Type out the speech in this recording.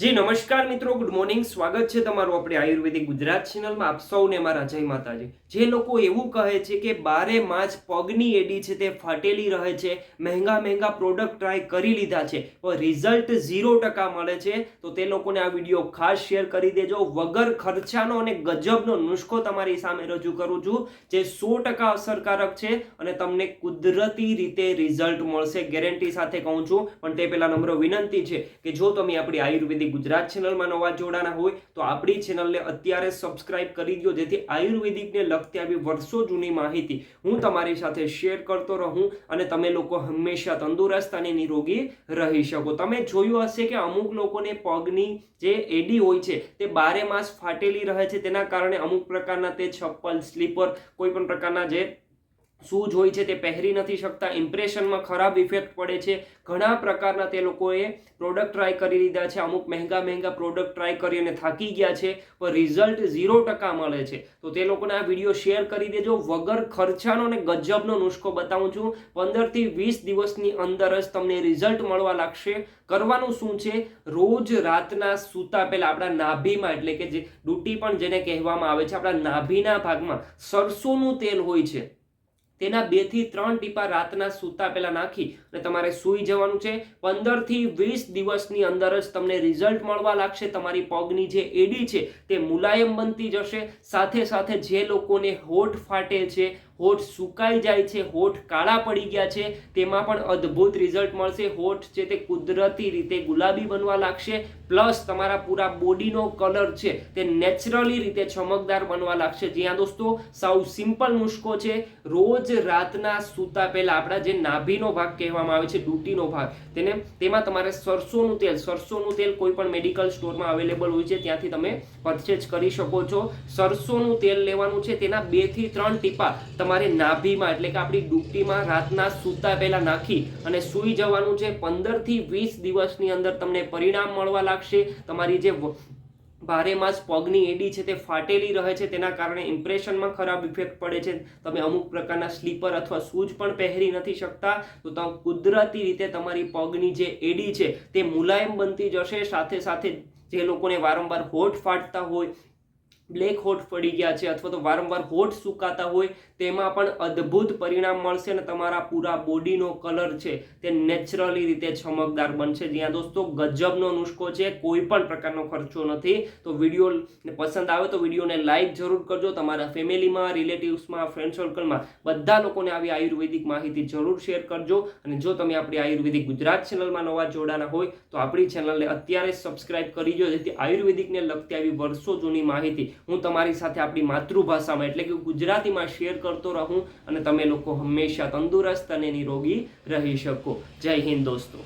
જી, નમસ્કાર મિત્રો. Good morning સ્વાગત છે તમારું આપણે આયુર્વેદિક ગુજરાત ચેનલમાં આપ સૌને મારા જય માતાજી. જે લોકો એવું કહે છે કે બારે માસ પગની એડી છે તે ફાટેલી રહે છે. મહેંગા મહેંગા પ્રોડક્ટ ટ્રાય કરી લીધા છે. પણ રિઝલ્ટ ઝીરો ટકા મળે છે. તો તે લોકોને આ વીડિયો ખાસ શેર કરી દેજો. વગર ખર્ચાનો અને ગજબનો નુસ્ખો તમારી સામે રજૂ કરું છું, જે સો ટકા અસરકારક છે અને તમને કુદરતી રીતે રિઝલ્ટ મળશે. ગેરંટી સાથે કહું છું. પણ તે પહેલા નમ્ર વિનંતી છે કે જો તમે આપણી આયુર્વેદિક ગુજરાત ચેનલમાં નવા જોડાના હોય તો આપણી ચેનલને અત્યારે સબસ્ક્રાઇબ કરી દો જેથી આયુર્વેદિકને લગતી આવી વર્ષો જૂની માહિતી હું તમારી સાથે શેર કરતો રહું અને તમે લોકો હંમેશા તંદુરસ્ત અને નિરોગી રહી શકો. તમે જોયું હશે કે અમુક લોકોને પગની જે એડી હોય છે તે બારે માસ ફાટેલી રહે છે, તેના કારણે અમુક પ્રકારના તે છપ્પલ સ્લીપર, કોઈ પણ પ્રકારના જે શૂઝ હોય છે તે પહેરી નથી શકતા ઇમ્પ્રેશનમાં ખરાબ ઇફેક્ટ પડે છે. ઘણા પ્રકારના તે લોકોએ પ્રોડક્ટ ટ્રાય કરી લીધા છે, અમુક મહેંગા મહેંગા પ્રોડક્ટ ટ્રાય કરી અને થાકી ગયા છે, પણ રિઝલ્ટ ઝીરો ટકા મળે છે. તો તે લોકોને આ વીડિયો શેર કરી દેજો. વગર ખર્ચાનો અને ગજબનો નુસ્ખો બતાવું છું. પંદરથી વીસ દિવસની અંદર જ તમને રિઝલ્ટ મળવા લાગશે. કરવાનું શું છે? રોજ રાતના સૂતા પહેલાં આપણા નાભીમાં, એટલે કે જે ડૂટી પણ જેને કહેવામાં આવે છે, આપણા નાભીના ભાગમાં સરસોનું તેલ હોય છે. તેના બેથી ત્રણ ટીપા રાતના સૂતા પહેલા નાખી અને તમારે સૂઈ જવાનું છે. પંદરથી વીસ દિવસની અંદર જ તમને રિઝલ્ટ મળવા લાગશે. તમારી પગની જે એડી છે તે મુલાયમ બનતી જશે. સાથે સાથે જે લોકોને હોઠ ફાટે છે હોઠ સુકાઈ જાય છે, હોઠ કાળા પડી ગયા છે, તેમાં પણ અદ્ભુત રિઝલ્ટ મળશે. હોઠ છે તે કુદરતી રીતે ગુલાબી બનવા લાગશે પ્લસ તમારા પૂરા બોડીનો કલર છે તે નેચરલી રીતે ચમકદાર બનવા લાગશે. જ્યાં દોસ્તો, સાવ સિમ્પલ નુસ્ખો છે. રોજ રાતના સૂતા પહેલા આપણા જે નાભીનો ભાગ કહેવામાં આવે છે, ડૂટીનો ભાગ, તેને, તેમાં તમારે સરસોનું તેલ સરસોનું તેલ કોઈ પણ મેડિકલ સ્ટોરમાં અવેલેબલ હોય છે, ત્યાંથી તમે પરચેજ કરી શકો છો. સરસોનું તેલ લેવાનું છે, તેના બેથી ત્રણ ટીપા તમારે નાભીમાં, એટલે કે આપણી ડૂબટીમાં રાતના સૂતા પહેલા નાખી અને સૂઈ જવાનું છે પંદરથી વીસ દિવસની અંદર તમને પરિણામ મળવા લાગશે. તમારી જે ભારે માસ પગની એડી છે તે ફાટેલી રહે છે, તેના કારણે ઇમ્પ્રેશનમાં ખરાબ ઇફેક્ટ પડે છે. તમે અમુક પ્રકારના સ્લીપર અથવા શૂઝ પણ પહેરી નથી શકતા. તો તમે કુદરતી રીતે તમારી પગની જે એડી છે તે મુલાયમ બનતી જશે. સાથે સાથે જે લોકોને વારંવાર હોઠ ફાટતા હોય બ્લેક હોટ પડી ગયા છે અથવા તો વારંવાર હોટ સુકાતા હોય, તેમાં પણ અદ્ભુત પરિણામ મળશે અને તમારા પૂરા બોડીનો કલર છે તે નેચરલી રીતે ચમકદાર બનશે. જ્યાં દોસ્તો, ગજબનો નુસ્ખો છે, કોઈ પણ પ્રકારનો ખર્ચો નથી. તો વીડિયો પસંદ આવે તો વિડીયોને લાઇક જરૂર કરજો. તમારા ફેમિલીમાં, રિલેટિવ્સમાં ફ્રેન્ડ સર્કલમાં બધા લોકોને આવી આયુર્વેદિક માહિતી જરૂર શેર કરજો. અને જો તમે આપણી આયુર્વેદિક ગુજરાત ચેનલમાં નવા જોડાના હોય, તો આપણી ચેનલને અત્યારે સબસ્ક્રાઇબ કરી દો, જેથી આયુર્વેદિકને લગતી આવી વર્ષો જૂની માહિતી હું તમારી સાથે આપણી માતૃભાષામાં એટલે કે ગુજરાતીમાં શેર કરતો રહું અને તમે લોકો હંમેશા તંદુરસ્ત અને નિરોગી રહી શકો. જય હિન્દ દોસ્તો.